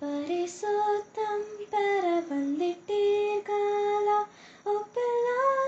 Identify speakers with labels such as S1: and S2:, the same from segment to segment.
S1: பரிசுத்தம் பெற வந்திட்டீர்களா ஒப்பில்லா திரு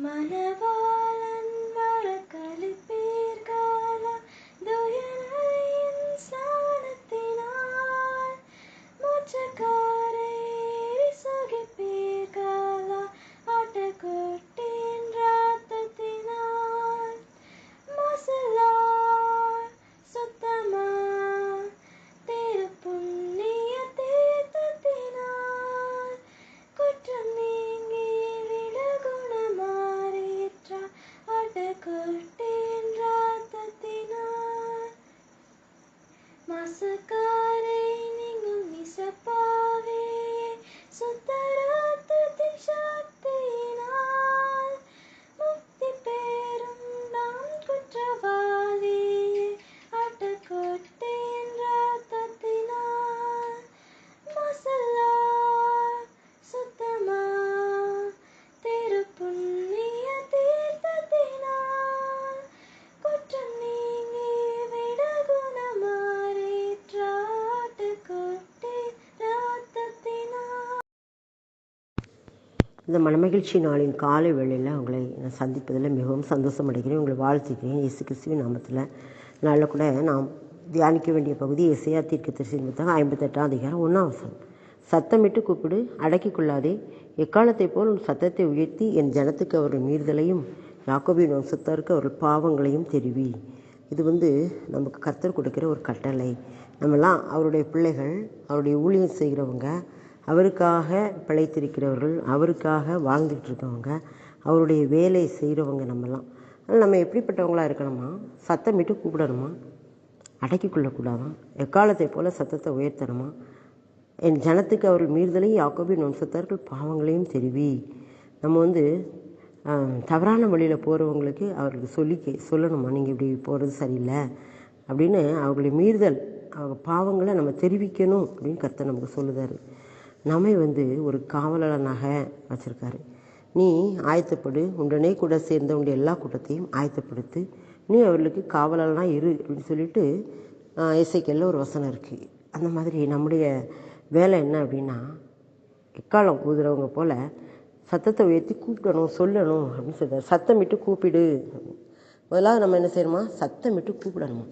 S1: மனவாளன்
S2: இந்த மனமகிழ்ச்சி நாளின் காலை வேளையில் உங்களை நான் சந்திப்பதில் மிகவும் சந்தோஷம் அடைகிறேன் உங்களை வாழ்த்துக்கிறேன் இயேசு கிறிஸ்துவின் நாமத்தில். நாளில் கூட நாம் தியானிக்க வேண்டிய பகுதி இசையா தீர்க்க தரிசனம் புத்தகம் ஐம்பத்தெட்டாம் அதிகாரம் ஒன்றாம் வசனம். சத்தமிட்டு கூப்பிடு அடக்கிக் கொள்ளாதே. எக்காலத்தைப் போல் உன் சத்தத்தை உயர்த்தி என் ஜனத்துக்கு அவர்கள் மீறுதலையும் யாக்கோபின் வம்சத்தாருக்கு அவர்கள் பாவங்களையும் தெரிவி. இது வந்து நமக்கு கர்த்தர் கொடுக்குற ஒரு கட்டளை. நம்மலாம் அவருடைய பிள்ளைகள் அவருடைய ஊழியம் செய்கிறவங்க அவருக்காக பிழைத்திருக்கிறவர்கள் அவருக்காக வாழ்ந்துக்கிட்டு இருக்கவங்க அவருடைய வேலை செய்கிறவங்க நம்மலாம் அதனால் நம்ம எப்படிப்பட்டவங்களாக இருக்கணுமா? சத்தமிட்டு கூப்பிடணுமா? அடக்கிக் கொள்ளக்கூடாதாம் எக்காலத்தை போல் சத்தத்தை உயர்த்தணுமா? என் ஜனத்துக்கு அவர்கள் மீறுதலையும் யாக்கோபின் வம்சத்தார்கள் பாவங்களையும் தெரிவி. நம்ம வந்து தவறான வழியில் போகிறவங்களுக்கு அவர்களுக்கு சொல்லி சொல்லணுமா? நீங்கள் இப்படி போகிறது சரியில்லை அப்படின்னு அவர்களுடைய மீறுதல் அவங்க பாவங்களை நம்ம தெரிவிக்கணும் அப்படின்னு கர்த்தர் நமக்கு சொல்லுதாரு. நம்மை வந்து ஒரு காவலனாக வச்சுருக்காரு. நீ ஆயத்தப்படு உடனே கூட சேர்ந்த உடைய எல்லா கூட்டத்தையும் ஆயத்தப்படுத்து. நீ அவர்களுக்கு காவலனாக இரு அப்படின்னு சொல்லிட்டு இசைக்கல்ல ஒரு வசனம் இருக்குது அந்த மாதிரி நம்முடைய வேலை என்ன அப்படின்னா எக்காலம் ஊதுறவங்க போல் சத்தத்தை உயர்த்தி கூப்பிடணும் சொல்லணும் அப்படின்னு சொல்கிறார் சத்தமிட்டு கூப்பிடு. முதலாவது நம்ம என்ன செய்யணுமா? சத்தமிட்டு கூப்பிடணுமா?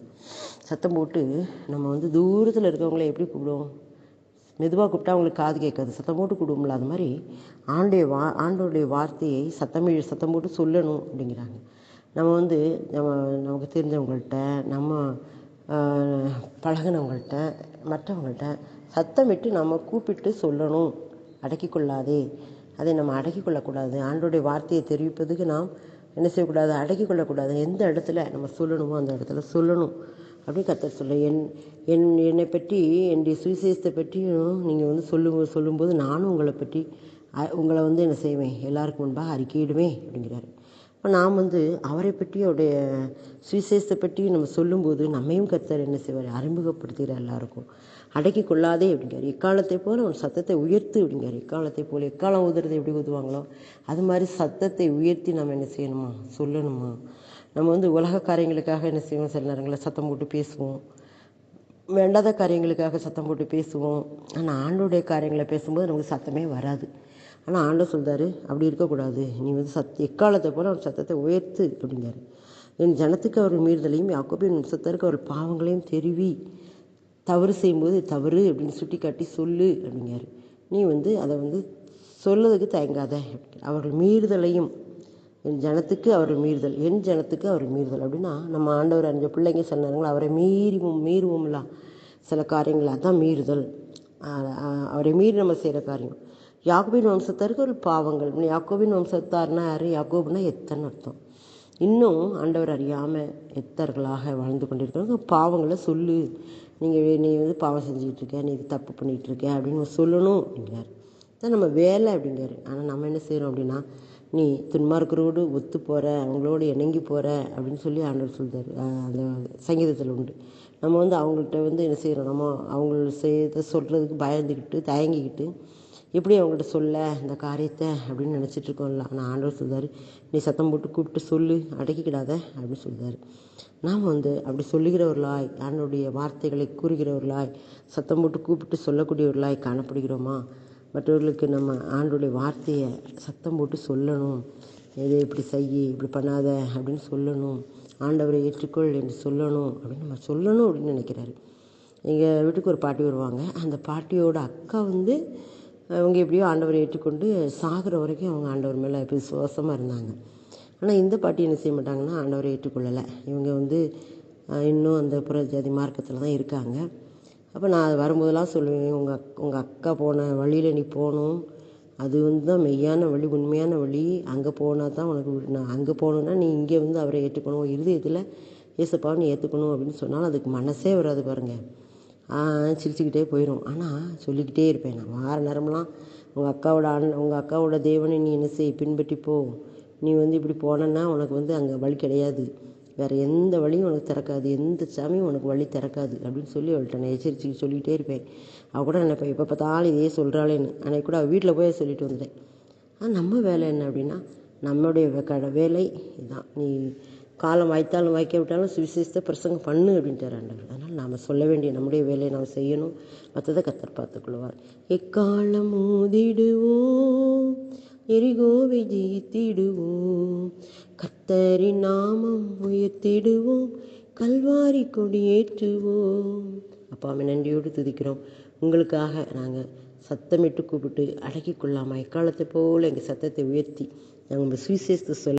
S2: சத்தம் போட்டு நம்ம வந்து தூரத்தில் இருக்கவங்கள எப்படி கூப்பிடுவோம்? மெதுவாக கூப்பிட்டா அவங்களுக்கு காது கேட்காது. சத்தம் போட்டு கூடுவோம்ல அது மாதிரி ஆண்டுடைய வா ஆண்டோடைய வார்த்தையை சத்தமிழ் சத்தம் போட்டு சொல்லணும் அப்படிங்கிறாங்க. நம்ம வந்து நம்ம நமக்கு தெரிஞ்சவங்கள்ட்ட நம்ம பழகினவங்கள்ட்ட மற்றவங்கள்ட்ட சத்தமிட்டு நம்ம கூப்பிட்டு சொல்லணும். அடக்கி கொள்ளாதே அதை நம்ம அடக்கி கொள்ளக்கூடாது ஆண்டோடைய வார்த்தையை தெரிவிப்பதுக்கு நாம் என்ன செய்யக்கூடாது? அடக்கி கொள்ளக்கூடாது எந்த இடத்துல நம்ம சொல்லணுமோ அந்த இடத்துல சொல்லணும். அப்படி கத்தர் சொல்ல என் என் என்னை பற்றி என்னுடைய சுவிசேஷத்தை பற்றியும் நீங்கள் வந்து சொல்லும் சொல்லும்போது நானும் உங்களை பற்றி உங்களை வந்து என்ன செய்வேன்? எல்லாருக்கும் முன்பாக அறிக்கையிடுவேன் அப்படிங்கிறாரு. இப்போ நாம் வந்து அவரை பற்றி அவருடைய சுவிசேஷத்தை பற்றி நம்ம சொல்லும்போது நம்மையும் கத்தர் என்ன செய்வார்? அறிமுகப்படுத்துகிறார் எல்லாருக்கும். அடக்கி கொள்ளாதே அப்படிங்கிறார். எக்காலத்தை போல் அவன் சத்தத்தை உயர்த்து அப்படிங்கிறார். எக்காலத்தை போல் எக்காலம் ஊதுறது எப்படி ஊதுவாங்களோ அது மாதிரி சத்தத்தை உயர்த்தி நம்ம என்ன செய்யணுமா? சொல்லணுமா? நம்ம வந்து உலக காரியங்களுக்காக என்ன செய்வோம்? சில நேரங்களில் சத்தம் போட்டு பேசுவோம். வேண்டாத காரியங்களுக்காக சத்தம் போட்டு பேசுவோம். ஆனால் ஆண்டோடைய காரியங்களை பேசும்போது நமக்கு சத்தமே வராது. ஆனால் ஆண்டை சொல்கிறாரு அப்படி இருக்கக்கூடாது. நீ வந்து சத் எக்காலத்தை போல அவர் சத்தத்தை உயர்த்து அப்படிங்கிறாரு. என் ஜனத்துக்கு அவர்கள் மீறுதலையும் யாக்கோபின் வம்சத்தருக்கு அவர்கள் பாவங்களையும் தெரிவி. தவறு செய்யும்போது தவறு அப்படின்னு சுட்டி காட்டி சொல்லு அப்படிங்கிறாரு. நீ வந்து அதை வந்து சொல்லதுக்கு தயங்காத. அவர்கள் மீறுதலையும் என் ஜனத்துக்கு அவர் மீறுதல் என் ஜனத்துக்கு அவர் மீறுதல் அப்படின்னா நம்ம ஆண்டவர் அறிஞ்ச பிள்ளைங்க சொன்னாங்களா அவரை மீறிவும் மீறுவோம்ல. சில காரியங்கள் அதான் மீறுதல். அவரை மீறி நம்ம செய்கிற காரியம் யாக்கோபின் வம்சத்தாருக்கு ஒரு பாவங்கள். யாக்கோபின் வம்சத்தார்னா யார்? யாக்கோபுனா எத்தனை அர்த்தம். இன்னும் ஆண்டவர் அறியாமல் எத்தர்களாக வாழ்ந்து கொண்டிருக்கிறவங்க பாவங்களை சொல்லு. நீங்கள் நீ வந்து பாவம் செஞ்சுக்கிட்டு இருக்க நீ இது தப்பு பண்ணிகிட்டு இருக்க அப்படின்னு சொல்லணும் அப்படிங்கிறார். தான் நம்ம வேலை அப்படிங்கிறாரு. ஆனால் நம்ம என்ன செய்கிறோம் அப்படின்னா நீ துன்மார்க்கரோடு ஒத்து போகிற அவங்களோடு இணங்கி போகிற அப்படின்னு சொல்லி ஆண்டவர் சொல்கிறார் அந்த சங்கீதத்தில் உண்டு. நம்ம வந்து அவங்கள்ட்ட வந்து என்ன செய்கிறோம் நம்ம அவங்கள செய்த சொல்கிறதுக்கு பயந்துக்கிட்டு தயங்கிக்கிட்டு எப்படி அவங்கள்ட்ட சொல்ல இந்த காரியத்தை அப்படின்னு நினச்சிட்டு இருக்கோம்ல. ஆனால் ஆண்டவர் சொல்கிறார் நீ சத்தம் போட்டு கூப்பிட்டு சொல்லு அடக்கிக்கிடாத அப்படின்னு சொல்கிறார் நாம் வந்து அப்படி சொல்லுகிறவர்களாய் ஆண்டோடைய வார்த்தைகளை கூறுகிறவர்களாய் சத்தம் போட்டு கூப்பிட்டு சொல்லக்கூடியவர்களாய் காணப்படுகிறோமா? மற்றவர்களுக்கு நம்ம ஆண்டோடைய வார்த்தையை சத்தம் போட்டு சொல்லணும். எது இப்படி செய்ய இப்படி பண்ணாத அப்படின்னு சொல்லணும். ஆண்டவரை ஏற்றுக்கொள் என்று சொல்லணும் அப்படின்னு நம்ம சொல்லணும் அப்படின்னு நினைக்கிறாரு. எங்கள் வீட்டுக்கு ஒரு பாட்டி வருவாங்க. அந்த பாட்டியோட அக்கா வந்து அவங்க எப்படியோ ஆண்டவரை ஏற்றுக்கொண்டு சாகிற வரைக்கும் அவங்க ஆண்டவர் மேலே விசுவாசமாக இருந்தாங்க. ஆனால் இந்த பாட்டி என்ன செய்ய மாட்டாங்கன்னா ஆண்டவரை ஏற்றுக்கொள்ளலை. இவங்க வந்து இன்னும் அந்த புறஜாதி மார்க்கத்தில் தான் இருக்காங்க. அப்போ நான் அது வரும்போதெல்லாம் சொல்லுவேன் உங்கள் அக் உங்கள் அக்கா போன வழியில் நீ போகணும். அது வந்து தான் மெய்யான வழி உண்மையான வழி. அங்கே போனால் தான் உனக்கு நான் அங்கே போகணுன்னா நீ இங்கே வந்து அவரை ஏற்றுக்கணும். இருதயத்தில் ஏசப்பாவை நீ ஏற்றுக்கணும் அப்படின்னு சொன்னால் அதுக்கு மனசே வராது பாருங்கள் சிரிச்சுக்கிட்டே போயிடும் ஆனால் சொல்லிக்கிட்டே இருப்பேன் நான். வார நேரம்லாம் உங்கள் அக்காவோட அண்ணன் உங்கள் அக்காவோட தேவனை நீ என்ன செய்? பின்பற்றி போ. நீ வந்து இப்படி போனேன்னா உனக்கு வந்து அங்கே வழி கிடையாது. வேறு எந்த வழியும் உனக்கு திறக்காது. எந்த சாமியும் உனக்கு வழி திறக்காது அப்படின்னு சொல்லி அவள்கிட்ட நான் எச்சரிச்சு சொல்லிகிட்டே இருப்பேன். அவள் கூட நினைப்பேன் எப்போ பார்த்தாலும் இதே சொல்கிறாளேன்னு அன்னைக்கு கூட அவள் வீட்டில் போய் சொல்லிட்டு வந்துட்டேன் ஆனால் நம்ம வேலை என்ன அப்படின்னா நம்மளுடைய வே- கட வேலை இதுதான் நீ காலம் வாய்த்தாலும் வாய்க்க விட்டாலும் சுவிசேஷத்தை பிரசங்கம் பண்ணு அப்படின்ட்டு ஆண்டவர். அதனால் நாம் சொல்ல வேண்டிய நம்முடைய வேலையை நாம் செய்யணும். மற்றதை கத்தர் பார்த்துக்கொள்வார். எக்காலம் ஊதிடுவோம் எரிகோவை ஜெயித்திடுவோம் கத்தரின் நாமம் உயர்த்திடுவோம். கல்வாரி கொடியேற்றுவோம் அப்பாவை நன்றியோடு துதிக்கிறோம். உங்களுக்காக நாங்கள் சத்தமிட்டு கூப்பிட்டு அடக்கிக் கொள்ளாமல் எக்காலத்தை போல் எங்கள் சத்தத்தை உயர்த்தி நாங்கள் உங்கள் சுவிசேஷத்தை சொல்ல